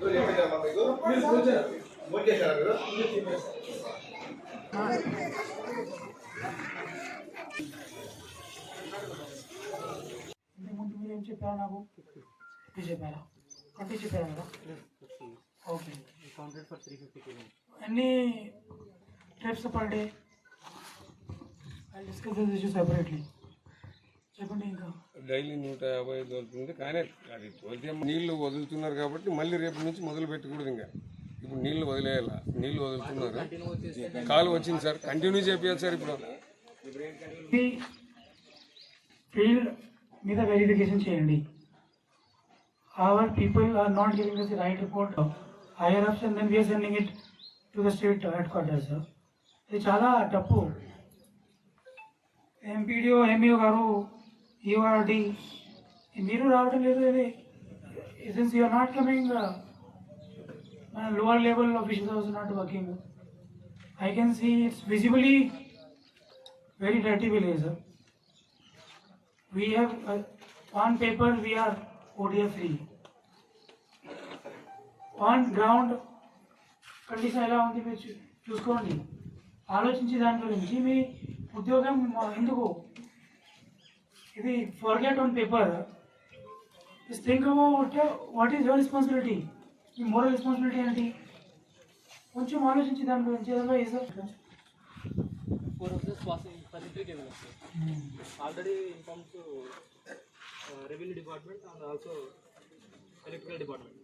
이걸 여기다가 이거 이거 보자. మూడు చేశారా మీరు? ఇంతకుముందు మీరు ఏం చెప్పారు నాకు? ఫిఫ్టీ చెప్పారా ట్వంటీ చెప్పారు కదా? Okay. Counted for three fifty KG ఎన్ని trips per day I discuss this issue separately చెప్పండి ఇంకా. డైలీ నూట యాభై దొరుకుతుంది కానీ అది నీళ్ళు వదులుతున్నారు కాబట్టి మళ్ళీ రేపు నుంచి మొదలు పెట్టకూడదు ఇంకా. ఇప్పుడు నీళ్ళు వదిలేయాల? నీళ్ళు వదులుతున్నారు. కాలు వచ్చింది సార్. కంటిన్యూ చేపియాలి సార్ ఇప్పుడు. ఫీల్డ్ మీద వెరిఫికేషన్ చేయండి. Our people are not giving the right report higher ups and then we're sending it to the state headquarters ఇది చాలా తప్పు ఎంపీడీఓ ఎంఈఓ గారు యూఆర్డి మీరు రావడం లేదు ఇది since you're not coming మన lower level officials also not working I can see it's visibly very dirty village we have uh, on paper we are ODF free. On ground condition ఎలా ఉంది మీరు చూ- చూసుకోండి ఆలోచించి దాని గురించి మీ ఉద్యోగం ఆ, ఎందుకు ఇది forget on paper think about what is your responsibility మీ మోరల్ రెస్పాన్సిబిలిటీ ఏంటి? కొంచెం ఆలోచించి దాని గురించి otherwise four houses passing thirty KG sir already informs revenue department and also electrical department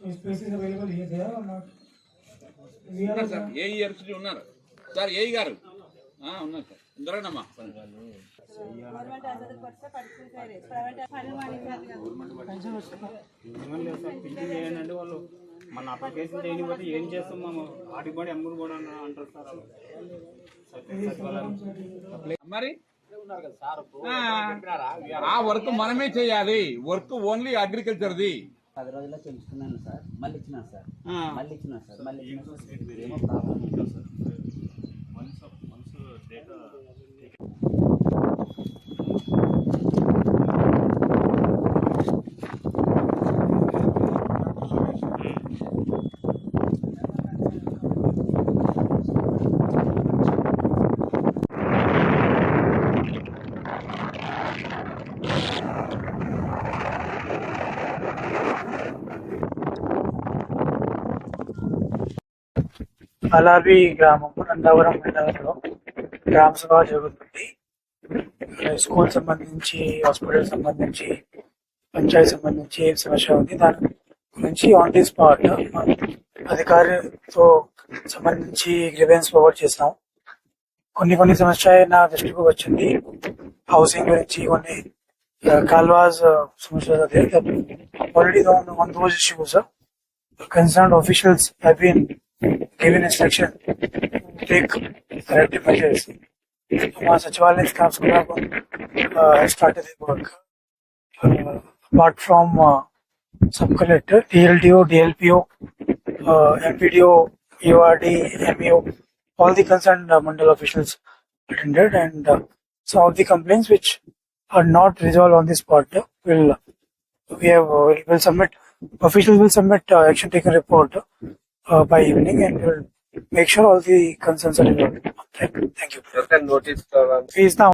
So space is available here, there or not? We are ఏ years ఉన్నారు? Sir ఏ గారు? ఆ, ఉన్నారు సార్. చేయండి అంటే వాళ్ళు మన అప్లికేషన్ చేయకపోతే ఏం చేస్తాం మేము ఆడికి కూడా ఎమ్ముడు కూడా అన్న- అంటారు సార్ మరి? ఆ, వర్క్ మనమే చేయాలి. వర్క్ ఓన్లీ అగ్రికల్చర్ది. పది రోజుల్లో తెలుసుకున్నాను సార్. మళ్ళీ ఇచ్చినా సార్. మళ్ళీ ఇచ్చినా సార్. మళ్ళీ ఇచ్చినా సార్. ఏమో ప్రాబ్లం సార్ అలావి గ్రామం నందావరం మండలంలో గ్రామ సభ జరుగుతుంది స్కూల్ సంబంధించి హాస్పిటల్ సంబంధించి పంచాయతీ సంబంధించి ఏం సమస్య ఉంది? దాని గురించి ఆన్ ది స్పాట్ అధికారితో సంబంధించి గ్రివెన్స్ ఫార్వర్డ్ చేసాం కొన్ని కొన్ని సమస్య నా దృష్టికి వచ్చింది. హౌసింగ్ గురించి కొన్ని కాల్వాస్ సమస్య already on those issues concerned officials have been Given instruction, take corrective measures. हमारा सचिवालय uh, started their work. Uh, apart from uh, sub collector, DLDO, DLPO, uh, MPDO, URD, MEO, all the concerned uh, mandal officials attended, and uh, some of the complaints which are not resolved on this part uh, will we have uh, will submit officials will submit uh, action taken report. Uh, uh, by evening and we'll make sure all the concerns are resolved. Thank you. You can notice. Uh, now